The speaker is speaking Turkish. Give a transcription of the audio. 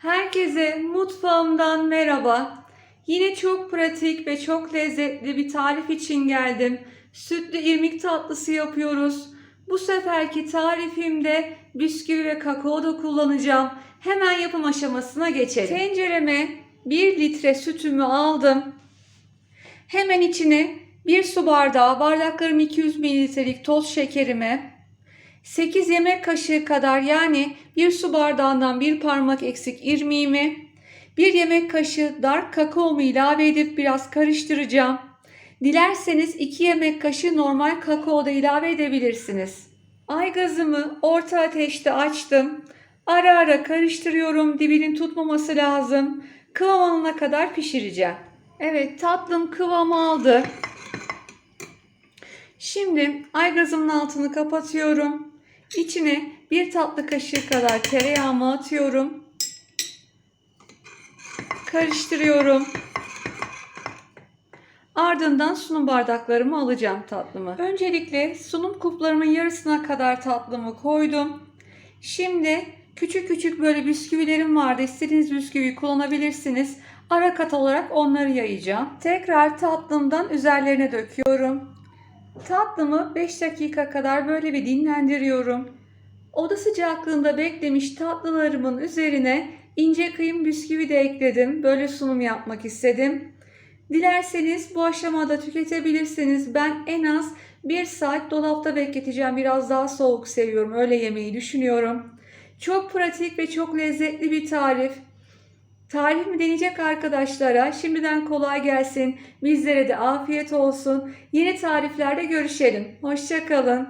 Herkese mutfağımdan merhaba. Yine çok pratik ve çok lezzetli bir tarif için geldim. Sütlü irmik tatlısı yapıyoruz. Bu seferki tarifimde bisküvi ve kakao da kullanacağım. Hemen yapım aşamasına geçelim. Tencereme 1 litre sütümü aldım. Hemen içine 1 su bardağı bardaklarım 200 mililitrelik toz şekerimi, 8 yemek kaşığı kadar yani 1 su bardağından bir parmak eksik irmiğimi, 1 yemek kaşığı dark kakaomu ilave edip biraz karıştıracağım. Dilerseniz 2 yemek kaşığı normal kakao da ilave edebilirsiniz. Aygazımı orta ateşte açtım. Ara ara karıştırıyorum. Dibinin tutmaması lazım. Kıvam alana kadar pişireceğim. Evet tatlım kıvam aldı. Şimdi aygazımın altını kapatıyorum. İçine bir tatlı kaşığı kadar tereyağımı atıyorum. Karıştırıyorum. Ardından sunum bardaklarımı alacağım tatlımı. Öncelikle sunum kuplarımın yarısına kadar tatlımı koydum. Şimdi küçük küçük böyle bisküvilerim vardı. İstediğiniz bisküviyi kullanabilirsiniz. Ara kat olarak onları yayacağım. Tekrar tatlımdan üzerlerine döküyorum. Tatlımı 5 dakika kadar böyle bir dinlendiriyorum. Oda sıcaklığında beklemiş tatlılarımın üzerine ince kıyım bisküvi de ekledim. Böyle sunum yapmak istedim. Dilerseniz bu aşamada tüketebilirsiniz. Ben en az 1 saat dolapta bekleteceğim. Biraz daha soğuk seviyorum. Öyle yemeyi düşünüyorum. Çok pratik ve çok lezzetli bir tarif. Tarifimi deneyecek arkadaşlara şimdiden kolay gelsin. Bizlere de afiyet olsun. Yeni tariflerde görüşelim. Hoşçakalın.